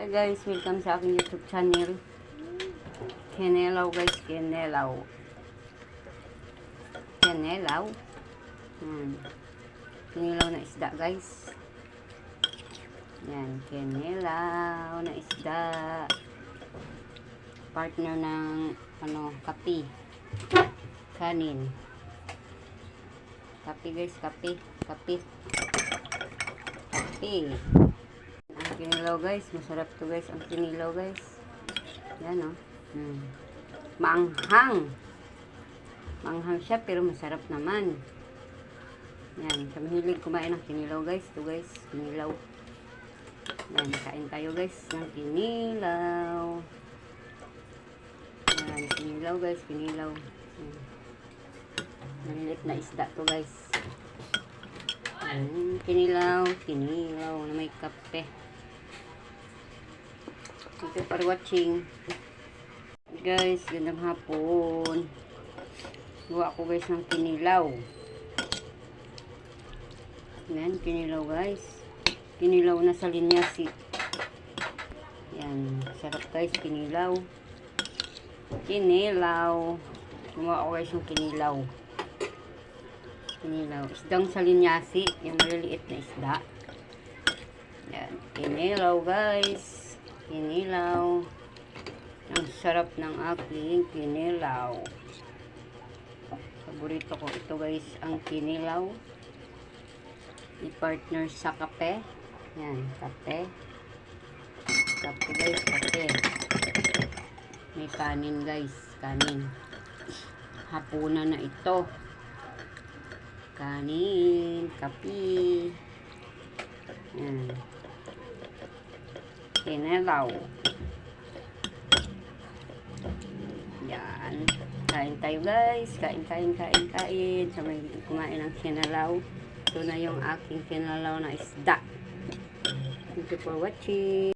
Hi guys, welcome sa aking YouTube channel. Kenelaw guys, Kenelaw. Kenelaw. Hmm. Kinilaw na isda guys. Yan, Kenelaw na isda. Partner ng ano, kapi. Kanin. Kapi guys, kapi. Kapi. Kapi. Kinilaw guys, masarap to guys. Ang kinilaw guys. Yan oh. Hmm. Maanghang. Maanghang siya pero masarap naman. Yan, sa mahilig kumain ng kinilaw guys. To guys, kinilaw. Yan, kain tayo guys ng kinilaw. Yan, kinilaw guys, kinilaw. Yan. Malilit na isda to guys. Yan, kinilaw, kinilaw na may kape. Thank you for watching. Guys, gandang hapon. Gawa ko guys ng kinilaw. Yan, kinilaw guys. Kinilaw na sa linyasi. Yan, sarap guys, kinilaw. Kinilaw. Gumawa ko guys ng kinilaw. Kinilaw. Isdang sa linyasi. Yung maliliit na isda. Yan, kinilaw guys. Kinilaw. Ang sarap ng aking kinilaw. Paborito ko ito guys, ang kinilaw. I-partner sa kape. Yan, kape. Kape guys, kape. May kanin guys, kanin. Hapunan na ito. Kanin, kape. Yan. Kinilaw. Yan. Kain tayo guys. Kain, kain, kain, kain. Sa may kumain ng sinalaw. Ito na yung aking sinalaw na isda. Thank you for watching.